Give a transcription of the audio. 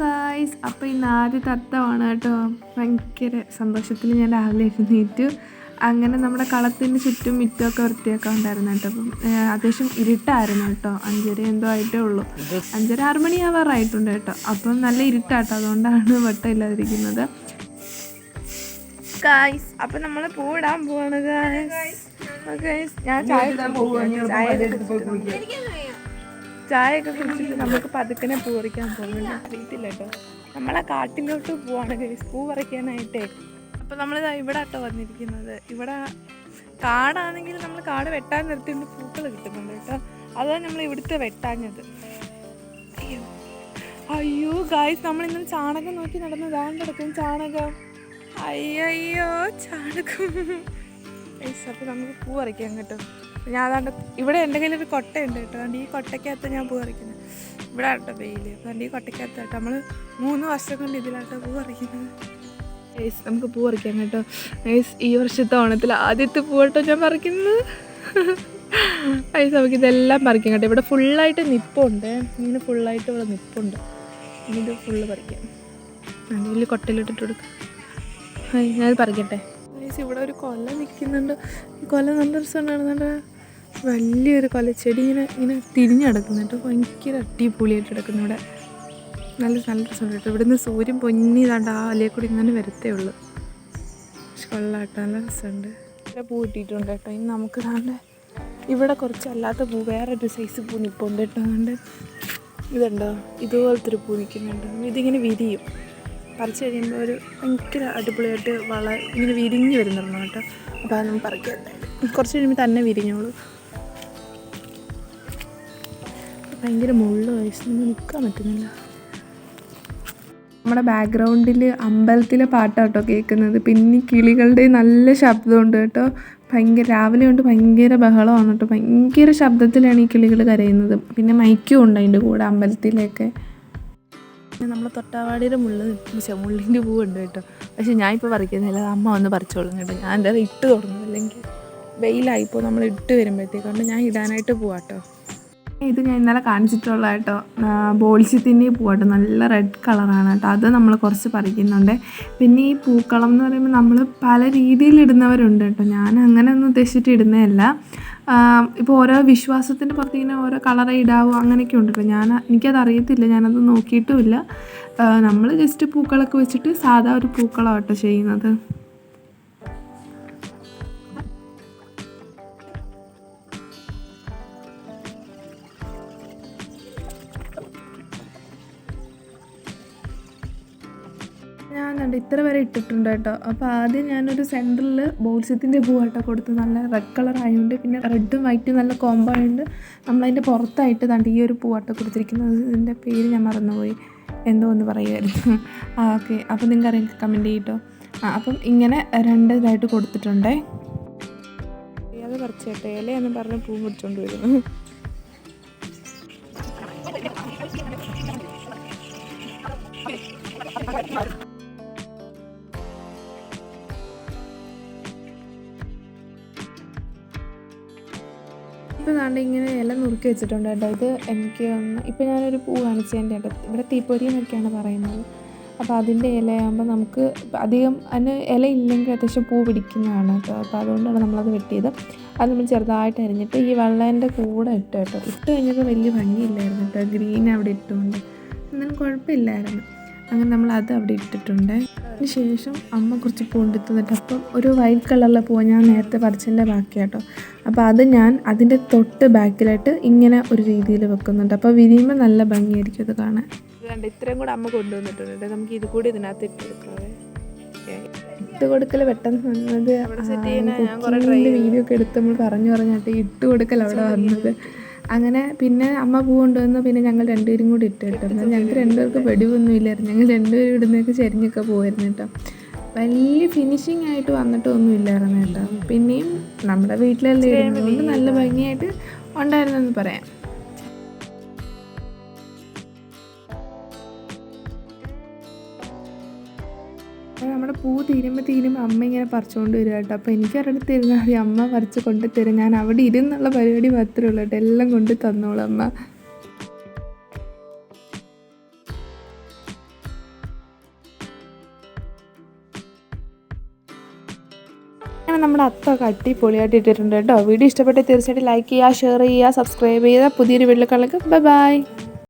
Guys അപ്പോൾ ഇന്ന് ആദ്യത്തെ അത്തമാണ് കേട്ടോ. ഭയങ്കര സന്തോഷത്തിൽ ഞാൻ രാവിലെ എഴുന്നേറ്റു. അങ്ങനെ നമ്മുടെ കളത്തിന് ചുറ്റും മിറ്റമൊക്കെ വൃത്തിയാക്കാൻ ഉണ്ടായിരുന്നു കേട്ടോ. അപ്പം അത്യാവശ്യം ഇരുട്ടായിരുന്നു കേട്ടോ. അഞ്ചര എന്തോ ആയിട്ടേ ഉള്ളൂ. അഞ്ചര ആറ് മണി ആവാറായിട്ടുണ്ട് കേട്ടോ. അപ്പം നല്ല ഇരുട്ടാട്ടോ. അതുകൊണ്ടാണ് വട്ടം ഇല്ലാതിരിക്കുന്നത്. ഗായ്സ് അപ്പം നമ്മൾ പൂടാൻ പോവാണ് ഗായ്സ് ഞാൻ ചായ. ചായ ചായയൊക്കെ കുടിച്ചിട്ട് നമുക്ക് പതുക്കനെ പൂ പറിക്കാൻ പോകുന്നുണ്ട്. അറിയത്തില്ല കേട്ടോ നമ്മളെ കാട്ടിലോട്ട് പോവാണ് ഗൈസ് പൂ പറിക്കാനായിട്ടേ. അപ്പോൾ നമ്മളിതാ ഇവിടെ കേട്ടോ വന്നിരിക്കുന്നത്. ഇവിടെ കാടാണെങ്കിൽ നമ്മൾ കാട് വെട്ടാൻ നിർത്തിയിട്ട് പൂക്കൾ കിട്ടുന്നുണ്ട് കേട്ടോ. അതാണ് നമ്മൾ ഇവിടുത്തെ വെട്ടാഞ്ഞത്. അയ്യോ. അയ്യോ ഗായ്സ് നമ്മൾ ഇന്നലെ ചാണകം നോക്കി നടന്ന് ദാണ്ട് കിടക്കും ചാണകം. അയ്യോ ചാണകം. അപ്പൊ നമുക്ക് പൂ പറിക്കാം കേട്ടോ. ഞാൻ അതാണ്ട് ഇവിടെ എന്റെ ഒരു കൊട്ടയുണ്ട് കേട്ടോ. അതുകൊണ്ട് ഈ കൊട്ടയ്ക്കകത്ത് ഞാൻ പൂ പറിക്കുന്നത് ഇവിടെ ആട്ടോ വെയിൽ അതുകൊണ്ട് ഈ കൊട്ടയ്ക്കകത്ത് കേട്ടോ നമ്മൾ മൂന്ന് വർഷം കൊണ്ട് ഇതിലാട്ടോ പൂ പറിക്കുന്നത് ഏസ് നമുക്ക് പൂ പറിക്കാം കേട്ടോ. ഏസ് ഈ വർഷത്തെ ഓണത്തിൽ ആദ്യത്തെ പൂ കേട്ടോ ഞാൻ പറിക്കുന്നത് ഐസ് നമുക്ക് ഇതെല്ലാം പറിക്കാം കേട്ടോ. ഇവിടെ ഫുള്ളായിട്ട് നിപ്പുണ്ട്. ഇങ്ങനെ ഫുള്ളായിട്ട് ഇവിടെ നിപ്പുണ്ട്. ഇനി ഇത് ഫുള്ള് പറിക്കാം. അതിൽ കൊട്ടയിലിട്ടിട്ട് കൊടുക്കാം. ഞാനത് പറിക്കട്ടെ. ഇവിടെ ഒരു കൊല നിൽക്കുന്നുണ്ട് കൊല നല്ല രസമുണ്ടാകുന്നുണ്ട് വലിയൊരു കൊല. ചെടി ഇങ്ങനെ ഇങ്ങനെ തിരിഞ്ഞ് കിടക്കുന്നുണ്ട് ഭയങ്കര അടിപൊളിയായിട്ട് കിടക്കുന്നു ഇവിടെ. നല്ല നല്ല രസമുണ്ട് കേട്ടോ. ഇവിടുന്ന് സൂര്യൻ പൊന്നി താണ്ട് ആ അലയെ കൂടി ഇങ്ങനെ വരത്തേ ഉള്ളൂ. പക്ഷെ കൊള്ളാട്ടോ നല്ല രസമുണ്ട്. പൂ കിട്ടിയിട്ടുണ്ട് കേട്ടോ. ഇനി നമുക്ക് താണ്ട് ഇവിടെ കുറച്ച് അല്ലാത്ത പൂ വേറൊരു സൈസ് പൂ നിൽപ്പുണ്ട് കേട്ടോ. അതുകൊണ്ട് ഇതുണ്ടോ? ഇതുപോലത്തെ ഒരു പൂ നിൽക്കുന്നുണ്ട്. ഇതിങ്ങനെ വിരിയും. പറിച്ചു കഴിയുമ്പോൾ ഒരു ഭയങ്കര അടിപൊളിയായിട്ട് വള ഇങ്ങനെ വിരിഞ്ഞ് വരുന്നുണ്ടോ കേട്ടോ. അപ്പോൾ അതൊന്നും പറിക്കാൻ പറിക്കാം കുറച്ച് കഴിയുമ്പോൾ തന്നെ വിരിഞ്ഞോളൂ. ഭയങ്കര മുള്ളു വയസ്സ് നിൽക്കാൻ പറ്റുന്നില്ല. നമ്മുടെ ബാക്ക്ഗ്രൗണ്ടിൽ അമ്പലത്തിലെ പാട്ടാട്ടോ കേൾക്കുന്നത്. പിന്നെ കിളികളുടെ നല്ല ശബ്ദമുണ്ട് കേട്ടോ. ഭയങ്കര രാവിലെ കൊണ്ട് ഭയങ്കര ബഹളമാണ് കേട്ടോ. ഭയങ്കര ശബ്ദത്തിലാണ് ഈ കിളികൾ കരയുന്നത്. പിന്നെ മൈക്കും ഉണ്ട് അതിന്റെ കൂടെ അമ്പലത്തിലൊക്കെ പിന്നെ നമ്മളെ തൊട്ടാവാടിയുടെ മുള്ള പക്ഷേ മുള്ളിന്റെ പൂവുണ്ട് കേട്ടോ. പക്ഷെ ഞാൻ ഇപ്പോൾ പറിക്കുന്നില്ല അത് അമ്മ വന്ന് പറിച്ചോളും കേട്ടോ. ഞാൻ എന്റെ അത് ഇട്ട് തുടങ്ങും. അല്ലെങ്കിൽ വെയിലായിപ്പോൾ നമ്മൾ ഇട്ട് വരുമ്പോഴത്തേക്കൊണ്ട് ഞാൻ ഇടാനായിട്ട് പോവാട്ടോ. ഇത് ഞാൻ ഇന്നലെ കാണിച്ചിട്ടുള്ള കേട്ടോ. ബോൾസിത്തിന്റെ പൂവാട്ടോ. നല്ല റെഡ് കളറാണ് കേട്ടോ. അത് നമ്മൾ കുറച്ച് പറിക്കുന്നുണ്ട്. പിന്നെ ഈ പൂക്കളം എന്ന് പറയുമ്പോൾ നമ്മൾ പല രീതിയിൽ ഇടുന്നവരുണ്ട് കേട്ടോ. ഞാൻ അങ്ങനെ ഒന്നും ഉദ്ദേശിച്ചിട്ട് ഇടുന്നതല്ല. ഇപ്പോൾ ഓരോ വിശ്വാസത്തിന്റെ പുറത്ത് ഇങ്ങനെ ഓരോ കളറെ ഇടാവോ അങ്ങനെയൊക്കെ ഉണ്ട് കേട്ടോ. ഞാൻ എനിക്കത് അറിയത്തില്ല. ഞാനത് നോക്കിയിട്ടുമില്ല നമ്മൾ ജസ്റ്റ് പൂക്കളൊക്കെ വെച്ചിട്ട് സാധാ ഒരു പൂക്കളം കേട്ടോ ചെയ്യുന്നത്. ഞാൻ കണ്ട് ഇത്ര വരെ ഇട്ടിട്ടുണ്ട് കേട്ടോ. അപ്പോൾ ആദ്യം ഞാനൊരു സെന്ററിൽ ബോൾസത്തിന്റെ പൂവാട്ടോ കൊടുത്ത് നല്ല റെഡ് കളർ ആയതുകൊണ്ട് പിന്നെ റെഡും വൈറ്റും നല്ല കോംബോ ആയതുകൊണ്ട് നമ്മളതിന്റെ പുറത്തായിട്ട് കണ്ട് ഈ ഒരു പൂവാട്ടോ കൊടുത്തിരിക്കുന്നത്. ഇതിന്റെ പേര് ഞാൻ മറന്നുപോയി. എന്തോ ഒന്ന് പറയുമായിരുന്നു ആ ഓക്കെ. അപ്പോൾ നിങ്ങൾക്ക് അറിയാം കമന്റ് ചെയ്യട്ടോ. ആ അപ്പം ഇങ്ങനെ രണ്ട് ഇതായിട്ട് കൊടുത്തിട്ടുണ്ടേ. കേട്ടോ. പറിച്ചേട്ടെ ഇലയെന്ന് പറഞ്ഞ് പൂ പിടിച്ചോണ്ട് വരുന്നു. ഇപ്പോൾ ദാണ്ട് ഇങ്ങനെ ഇല നുറുക്കി വെച്ചിട്ടുണ്ട് കേട്ടോ. ഇത് എനിക്ക് ഇപ്പോൾ ഞാനൊരു പൂ കാണിച്ചതിന്റെ കേട്ടോ. ഇവിടെ തീപ്പൊരി എന്നൊക്കെയാണ് പറയുന്നത്. അപ്പോൾ അതിന്റെ ഇലയാകുമ്പോൾ നമുക്ക് അധികം അതിന് ഇല ഇല്ലെങ്കിൽ അത്യാവശ്യം പൂ പിടിക്കുന്നതാണ് കേട്ടോ. അപ്പോൾ അതുകൊണ്ടാണ് നമ്മളത് വെട്ടിയത്. അത് നമ്മൾ ചെറുതായിട്ട് അരിഞ്ഞിട്ട് ഈ വെള്ളേന്റെ കൂടെ ഇട്ട് കേട്ടോ. ഇട്ട് കഴിഞ്ഞപ്പോൾ വലിയ ഭംഗിയില്ലായിരുന്നു കേട്ടോ. ഗ്രീൻ അവിടെ ഇട്ടുകൊണ്ട് എന്നാലും കുഴപ്പമില്ലായിരുന്നു. അങ്ങനെ നമ്മൾ അത് അവിടെ ഇട്ടിട്ടുണ്ട്. അതിന് ശേഷം അമ്മ കുറച്ച് പൂണ്ടി തന്നിട്ട് അപ്പം ഒരു വൈറ്റ് കളറിലെ പൂവ് ഞാൻ നേരത്തെ പറിച്ചതിന്റെ ബാക്കി കേട്ടോ അപ്പോൾ അത് ഞാൻ അതിന്റെ തൊട്ട് ബാക്കിലായിട്ട് ഇങ്ങനെ ഒരു രീതിയിൽ വെക്കുന്നുണ്ട്. അപ്പോൾ വിരിയുമ്പോൾ നല്ല ഭംഗിയായിരിക്കും അത് കാണാൻ. കണ്ട് ഇത്രയും കൂടെ അമ്മ കൊണ്ടുവന്നിട്ടുണ്ട് നമുക്ക് ഇത് കൂടി ഇതിനകത്ത് ഇട്ട് കൊടുക്കാവേ ഇട്ട് കൊടുക്കൽ പെട്ടെന്ന് വന്നത് വീഡിയോ ഒക്കെ എടുത്ത് നമ്മൾ പറഞ്ഞു പറഞ്ഞിട്ട് ഇട്ട് കൊടുക്കൽ അവിടെ വന്നത്. അങ്ങനെ പിന്നെ അമ്മ പൂ കൊണ്ടുവന്ന് പിന്നെ ഞങ്ങൾ രണ്ടുപേരും കൂടി ഇട്ട് കേട്ടോ. എന്നാൽ ഞങ്ങൾക്ക് രണ്ടുപേർക്ക് വെടിവൊന്നും ഇല്ലായിരുന്നു. ഞങ്ങൾ രണ്ടുപേരും ഇടുന്നേക്ക് ചെരിഞ്ഞൊക്കെ പോയിരുന്നു കേട്ടോ. വലിയ ഫിനിഷിംഗ് ആയിട്ട് വന്നിട്ടൊന്നും ഇല്ലായിരുന്നു കേട്ടോ. പിന്നെയും നമ്മുടെ വീട്ടിലെല്ലാം ഇടുന്നതുകൊണ്ട് നല്ല ഭംഗിയായിട്ട് ഉണ്ടായിരുന്നെന്ന് പറയാം. അപ്പോൾ നമ്മുടെ പൂ തീരുമ്പോൾ തീരുമ്പോൾ അമ്മ ഇങ്ങനെ പറിച്ചുകൊണ്ട് വരിക കേട്ടോ. അപ്പോൾ എനിക്ക് അവരുടെ തരുന്നാൽ മതി അമ്മ പറിച്ച് കൊണ്ട് തരും. ഞാൻ അവിടെ ഇരുന്നുള്ള പരിപാടി മാത്രമേ ഉള്ളൂ കേട്ടോ. എല്ലാം കൊണ്ട് തന്നോളൂ അമ്മ. അങ്ങനെ നമ്മുടെ അത്തൊക്കെ അടിപൊളിയായിട്ട് ഇട്ടിട്ടുണ്ട് കേട്ടോ. വീഡിയോ ഇഷ്ടപ്പെട്ട് തീർച്ചയായിട്ടും ലൈക്ക് ചെയ്യുക ഷെയർ ചെയ്യുക സബ്സ്ക്രൈബ് ചെയ്യുക. പുതിയൊരു വീഡിയോ കളക്ക് ബൈ ബൈ